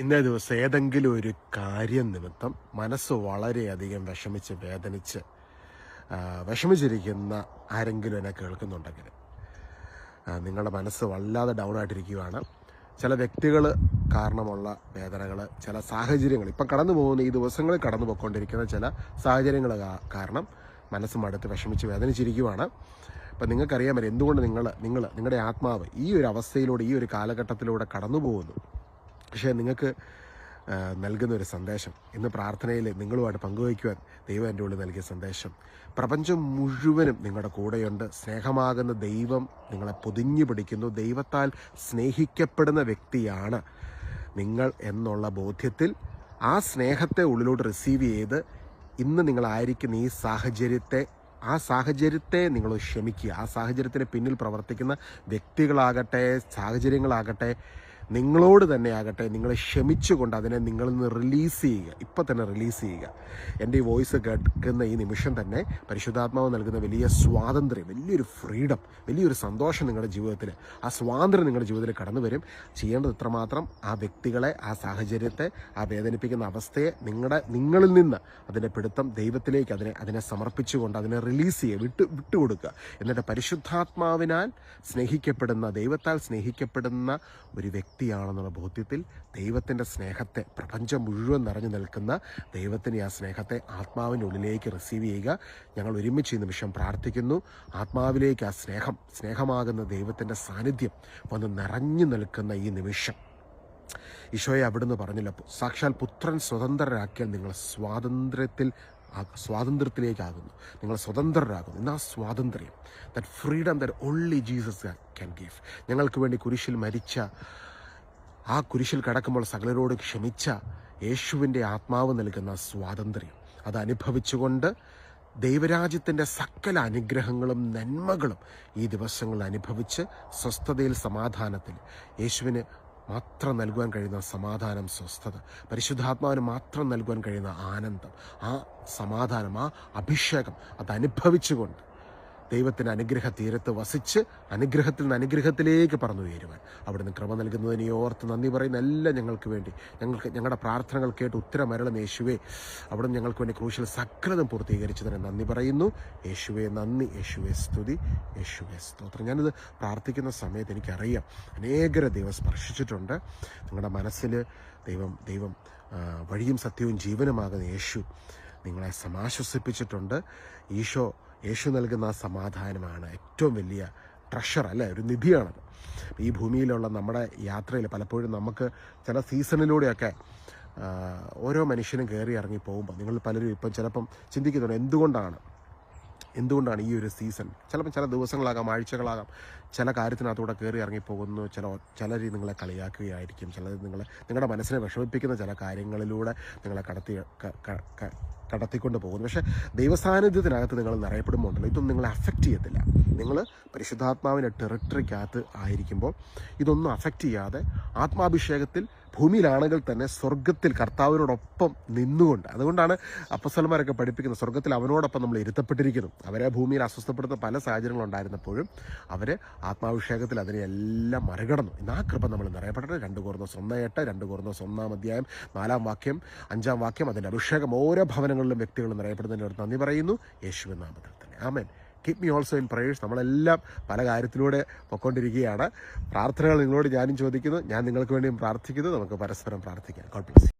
ഇന്നേ ദിവസം ഏതെങ്കിലും ഒരു കാര്യം നിമിത്തം മനസ്സ് വളരെയധികം വിഷമിച്ച് വേദനിച്ച് വിഷമിച്ചിരിക്കുന്ന ആരെങ്കിലും എന്നെ കേൾക്കുന്നുണ്ടെങ്കിൽ നിങ്ങളുടെ മനസ്സ് വല്ലാതെ ഡൗൺ ആയിട്ടിരിക്കുകയാണ്. ചില വ്യക്തികൾ കാരണമുള്ള വേദനകൾ ചില സാഹചര്യങ്ങൾ ഇപ്പം കടന്നു പോകുന്ന ഈ ദിവസങ്ങളിൽ കടന്നു പോയിക്കൊണ്ടിരിക്കുന്ന ചില സാഹചര്യങ്ങൾ കാരണം മനസ്സ് മടുത്ത് വിഷമിച്ച് വേദനിച്ചിരിക്കുവാണ്. അപ്പം നിങ്ങൾക്കറിയാൻ പറ്റും എന്തുകൊണ്ട് നിങ്ങൾ നിങ്ങൾ നിങ്ങളുടെ ആത്മാവ് ഈ ഒരു അവസ്ഥയിലൂടെ ഈ ഒരു കാലഘട്ടത്തിലൂടെ കടന്നു പോകുന്നു? പക്ഷേ നിങ്ങൾക്ക് നൽകുന്ന ഒരു സന്ദേശം. ഇന്ന് പ്രാർത്ഥനയിൽ നിങ്ങളുമായിട്ട് പങ്കുവയ്ക്കുവാൻ ദൈവം എന്റെ ഉള്ളിൽ നൽകിയ സന്ദേശം. പ്രപഞ്ചം മുഴുവനും നിങ്ങളുടെ കൂടെയുണ്ട്. സ്നേഹമാകുന്ന ദൈവം നിങ്ങളെ പൊതിഞ്ഞു പിടിക്കുന്നു. ദൈവത്താൽ സ്നേഹിക്കപ്പെടുന്ന വ്യക്തിയാണ് നിങ്ങൾ എന്നുള്ള ബോധ്യത്തിൽ ആ സ്നേഹത്തെ ഉള്ളിലോട്ട് റിസീവ് ചെയ്ത് ഇന്ന് നിങ്ങളായിരിക്കുന്ന ഈ സാഹചര്യത്തെ ആ സാഹചര്യത്തെ നിങ്ങൾ ക്ഷമിക്കുക. ആ സാഹചര്യത്തിന് പിന്നിൽ പ്രവർത്തിക്കുന്ന വ്യക്തികളാകട്ടെ സാഹചര്യങ്ങളാകട്ടെ നിങ്ങളോട് തന്നെ ആകട്ടെ നിങ്ങളെ ക്ഷമിച്ചുകൊണ്ട് അതിനെ നിങ്ങളിൽ നിന്ന് റിലീസ് ചെയ്യുക. ഇപ്പം തന്നെ റിലീസ് ചെയ്യുക. എന്റെ ഈ വോയിസ് കേൾക്കുന്ന ഈ നിമിഷം തന്നെ പരിശുദ്ധാത്മാവ് നൽകുന്ന വലിയ സ്വാതന്ത്ര്യം വലിയൊരു ഫ്രീഡം വലിയൊരു സന്തോഷം നിങ്ങളുടെ ജീവിതത്തിൽ. ആ സ്വാതന്ത്ര്യം നിങ്ങളുടെ ജീവിതത്തിൽ കടന്നു വരും. ചെയ്യേണ്ടത് ഇത്രമാത്രം ആ വ്യക്തികളെ ആ സാഹചര്യത്തെ ആ വേദനിപ്പിക്കുന്ന അവസ്ഥയെ നിങ്ങളുടെ നിങ്ങളിൽ നിന്ന് അതിന്റെ പിടുത്തം ദൈവത്തിലേക്ക് അതിനെ അതിനെ സമർപ്പിച്ചുകൊണ്ട് അതിനെ റിലീസ് ചെയ്യുക വിട്ട് വിട്ടുകൊടുക്കുക എന്നിട്ട് പരിശുദ്ധാത്മാവിനാൽ സ്നേഹിക്കപ്പെടുന്ന ദൈവത്താൽ സ്നേഹിക്കപ്പെടുന്ന ഒരു വ്യക്തിയാണെന്നുള്ള ബോധ്യത്തിൽ ദൈവത്തിന്റെ സ്നേഹത്തെ പ്രപഞ്ചം മുഴുവൻ നിറഞ്ഞു നിൽക്കുന്ന ദൈവത്തിന്റെ ആ സ്നേഹത്തെ ആത്മാവിന്റെ ഉള്ളിലേക്ക് റിസീവ് ചെയ്യുക. ഞങ്ങൾ ഒരുമിച്ച് ഈ നിമിഷം പ്രാർത്ഥിക്കുന്നു. ആത്മാവിലേക്ക് ആ സ്നേഹം സ്നേഹമാകുന്ന ദൈവത്തിന്റെ സാന്നിധ്യം വന്ന് നിറഞ്ഞു നിൽക്കുന്ന ഈ നിമിഷം. ഈശോയെ അവിടുന്ന് പറഞ്ഞില്ല സാക്ഷാൽ പുത്രൻ സ്വതന്ത്രരാക്കിയാൽ നിങ്ങൾ സ്വാതന്ത്ര്യത്തിൽ സ്വാതന്ത്ര്യത്തിലേക്കാകുന്നു. നിങ്ങൾ സ്വതന്ത്രരാകുന്നു. ഇന്ന് ആ സ്വാതന്ത്ര്യം that freedom that only Jesus can give ഞങ്ങൾക്ക് വേണ്ടി കുരിശിൽ മരിച്ച ആ കുരിശിൽ കടക്കുമ്പോൾ സകലരോട് ക്ഷമിച്ച യേശുവിന്റെ ആത്മാവ് നൽകുന്ന സ്വാതന്ത്ര്യം. അത് അനുഭവിച്ചുകൊണ്ട് ദൈവരാജ്യത്തിന്റെ സകല അനുഗ്രഹങ്ങളും നന്മകളും ഈ ദിവസങ്ങൾ അനുഭവിച്ച് സ്വസ്ഥതയിൽ സമാധാനത്തിൽ യേശുവിന് മാത്രം നൽകുവാൻ കഴിയുന്ന സമാധാനം സ്വസ്ഥത പരിശുദ്ധാത്മാവിന് മാത്രം നൽകുവാൻ കഴിയുന്ന ആനന്ദം ആ സമാധാനം ആ അഭിഷേകം അത് അനുഭവിച്ചുകൊണ്ട് ദൈവത്തിന്റെ അനുഗ്രഹ തീരത്ത് വസിച്ച് അനുഗ്രഹത്തിൽ നിന്ന് അനുഗ്രഹത്തിലേക്ക് പറന്നു ഉയരുവാൻ അവിടുന്ന് ക്രമ നൽകുന്നതിനെ ഓർത്ത് നന്ദി പറയുന്ന എല്ലാം ഞങ്ങൾക്ക് വേണ്ടി. ഞങ്ങൾക്ക് ഞങ്ങളുടെ പ്രാർത്ഥനകൾ കേട്ട് ഉത്തരം ഉത്തരമരളുന്ന യേശുവേ അവിടുന്ന് ഞങ്ങൾക്ക് വേണ്ടി ക്രൂശിൽ സകലതും പൂർത്തീകരിച്ചതിന് നന്ദി പറയുന്നു. യേശുവേ നന്ദി. യേശുവേ സ്തുതി. യേശുവെ സ്തോത്രം. ഞാനിത് പ്രാർത്ഥിക്കുന്ന സമയത്ത് എനിക്കറിയാം അനേകരെ ദൈവം സ്പർശിച്ചിട്ടുണ്ട്. നിങ്ങളുടെ മനസ്സിൽ ദൈവം ദൈവം വഴിയും സത്യവും ജീവനുമാകുന്ന യേശു നിങ്ങളെ സമാശ്വസിപ്പിച്ചിട്ടുണ്ട്. ഈശോ യേശു നൽകുന്ന ആ സമാധാനമാണ് ഏറ്റവും വലിയ ട്രഷർ അല്ലേ? ഒരു നിധിയാണത്. ഈ ഭൂമിയിലുള്ള നമ്മുടെ യാത്രയിൽ പലപ്പോഴും നമുക്ക് ചില സീസണിലൂടെയൊക്കെ ഓരോ മനുഷ്യനും കയറി ഇറങ്ങി പോകുമ്പോൾ നിങ്ങൾ പലരും ഇപ്പം ചിലപ്പം ചിന്തിക്കുന്നുണ്ട് എന്തുകൊണ്ടാണ് എന്തുകൊണ്ടാണ് ഈ ഒരു സീസൺ? ചിലപ്പോൾ ചില ദിവസങ്ങളാകാം ആഴ്ചകളാകാം ചില കാര്യത്തിനകത്തൂടെ കയറി ഇറങ്ങിപ്പോകുന്നു ചില ചിലർ നിങ്ങളെ കളിയാക്കുകയായിരിക്കും ചിലർ നിങ്ങളെ നിങ്ങളുടെ മനസ്സിനെ വിഷമിപ്പിക്കുന്ന ചില കാര്യങ്ങളിലൂടെ നിങ്ങളെ കടത്തി കടത്തിക്കൊണ്ട് പോകുന്നു. പക്ഷേ ദൈവസാന്നിധ്യത്തിനകത്ത് നിങ്ങൾ നിറയപ്പെടുമ്പോൾ ഉണ്ടല്ലോ ഇതൊന്നും നിങ്ങളെ അഫക്റ്റ് ചെയ്യത്തില്ല. നിങ്ങൾ പരിശുദ്ധാത്മാവിന്റെ ടെറിട്ടറിക്കകത്ത് ആയിരിക്കുമ്പോൾ ഇതൊന്നും അഫക്റ്റ് ചെയ്യാതെ ആത്മാഭിഷേകത്തിൽ ഭൂമിയിലാണെങ്കിൽ തന്നെ സ്വർഗത്തിൽ കർത്താവിനോടൊപ്പം നിന്നുകൊണ്ട് അതുകൊണ്ടാണ് അപ്പസ്വലന്മാരൊക്കെ പഠിപ്പിക്കുന്നത് സ്വർഗത്തിൽ അവനോടൊപ്പം നമ്മൾ ഇരുത്തപ്പെട്ടിരിക്കുന്നു. അവരെ ഭൂമിയിൽ അസ്വസ്ഥപ്പെടുത്ത പല സാഹചര്യങ്ങളുണ്ടായിരുന്നപ്പോഴും അവർ ആത്മാഭിഷേകത്തിൽ അതിനെല്ലാം മറികടന്നു. ഇന്ന് ആ കൃപ നമ്മൾ നിറയപ്പെട്ടത് രണ്ട് കുറന്ന ഒന്നാം എട്ട് രണ്ട് കുറന്ന ഒന്നാം അധ്യായം നാലാം വാക്യം അഞ്ചാം വാക്യം അതിന്റെ അഭിഷേകം ഓരോ ഭവനങ്ങളിലും വ്യക്തികളും നിറയപ്പെടുന്നതിനോട് നന്ദി പറയുന്നു. യേശുവിൻ നാമത്തിൽ തന്നെ. ആമേൻ. Keep me also in prayers നമ്മളെല്ലാം പല കാര്യത്തിലൂടെ പൊയ്ക്കൊണ്ടിരിക്കുകയാണ്. പ്രാർത്ഥനകൾ നിങ്ങളോട് ഞാനും ചോദിക്കുന്നു. ഞാൻ നിങ്ങൾക്ക് വേണ്ടിയും പ്രാർത്ഥിക്കുന്നു. നമുക്ക് പരസ്പരം പ്രാർത്ഥിക്കാം. God bless